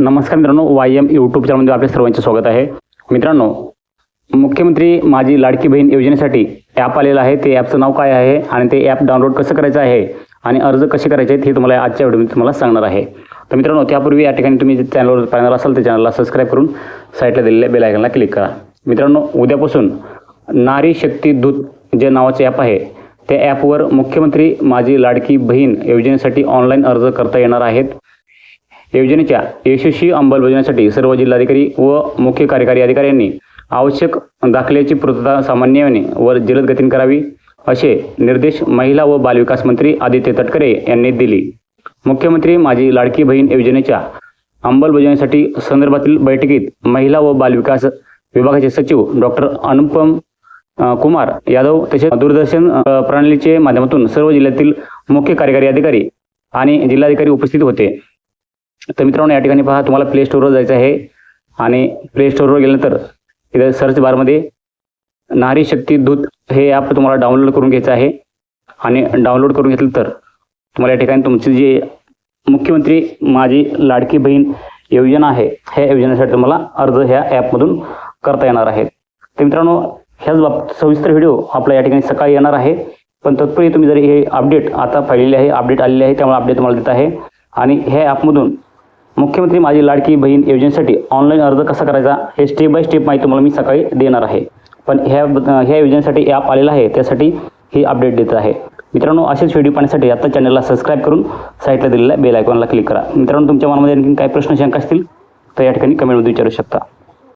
नमस्कार मित्रांनो Y M YouTube चॅनलमध्ये आपल्या सर्वांचे स्वागत आहे. मित्रांनो मुख्यमंत्री माझी लाडकी बहीण योजनेसाठी ॲप आलेलं आहे. ते ॲपचं नाव काय आहे आणि ते ॲप डाउनलोड कसं करायचं आहे आणि अर्ज कसे करायचे आहेत हे तुम्हाला आजच्या व्हिडिओमध्ये तुम्हाला सांगणार आहे. तर मित्रांनो त्यापूर्वी या ठिकाणी तुम्ही चॅनलवर पाहणार असाल तर चॅनलला सबस्क्राईब करून साईटला दिलेल्या बेल आयकनला क्लिक करा. मित्रांनो उद्यापासून नारी शक्ती दूत जे नावाचे ॲप आहे त्या ॲपवर मुख्यमंत्री माझी लाडकी बहीण योजनेसाठी ऑनलाईन अर्ज करता येणार आहेत. योजनेच्या यशस्वी अंमलबजावणीसाठी सर्व जिल्हाधिकारी व मुख्य कार्यकारी अधिकाऱ्यांनी आवश्यक दाखल्याची पूर्तता सामान्यपणे व जलद गतीने करावी असे निर्देश महिला व बालविकास मंत्री आदित्य तटकरे यांनी दिली. मुख्यमंत्री माझी लाडकी बहीण योजनेच्या अंमलबजावणीसाठी संदर्भातील बैठकीत महिला व बालविकास विभागाचे सचिव डॉक्टर अनुपम कुमार यादव तसेच दूरदर्शन प्रणालीचे माध्यमातून सर्व जिल्ह्यातील मुख्य कार्यकारी अधिकारी आणि जिल्हाधिकारी उपस्थित होते. तर मित्रांनो या ठिकाणी पहा तुम्हाला प्ले स्टोअरवर जायचं आहे. आणि प्ले स्टोअरवर गेल्यानंतर इथं सर्च बारमध्ये नारी शक्ती दूत हे ॲप तुम्हाला डाउनलोड करून घ्यायचं आहे. आणि डाउनलोड करून घेतलं तर तुम्हाला या ठिकाणी तुमची जी मुख्यमंत्री माझी लाडकी बहीण योजना आहे ह्या योजनेसाठी तुम्हाला अर्ज ह्या ॲपमधून करता येणार आहे. तर मित्रांनो ह्याच बाबत सविस्तर व्हिडिओ आपला या ठिकाणी सकाळी येणार आहे. पण तत्पूर्वी तुम्ही जर हे अपडेट आता पाहिलेले आहे अपडेट आलेले आहे त्यामुळे अपडेट तुम्हाला देत आहे. आणि ह्या ॲपमधून मुख्यमंत्री माझी लाडकी बहीण योजनेसाठी ऑनलाईन अर्ज कसा करायचा हे स्टेप बाय स्टेप माहिती तुम्हाला मी सकाळी देणार आहे. पण ह्या ह्या योजनेसाठी ॲप आलेलं आहे त्यासाठी ही अपडेट देत आहे. मित्रांनो असेच व्हिडिओ पाहण्यासाठी आता चॅनलला सबस्क्राईब करून साईटला दिलेल्या बेल आयकॉनला क्लिक करा. मित्रांनो तुमच्या मनामध्ये आणखी काही प्रश्न शंका असतील तर या ठिकाणी कमेंटमध्ये विचारू शकता.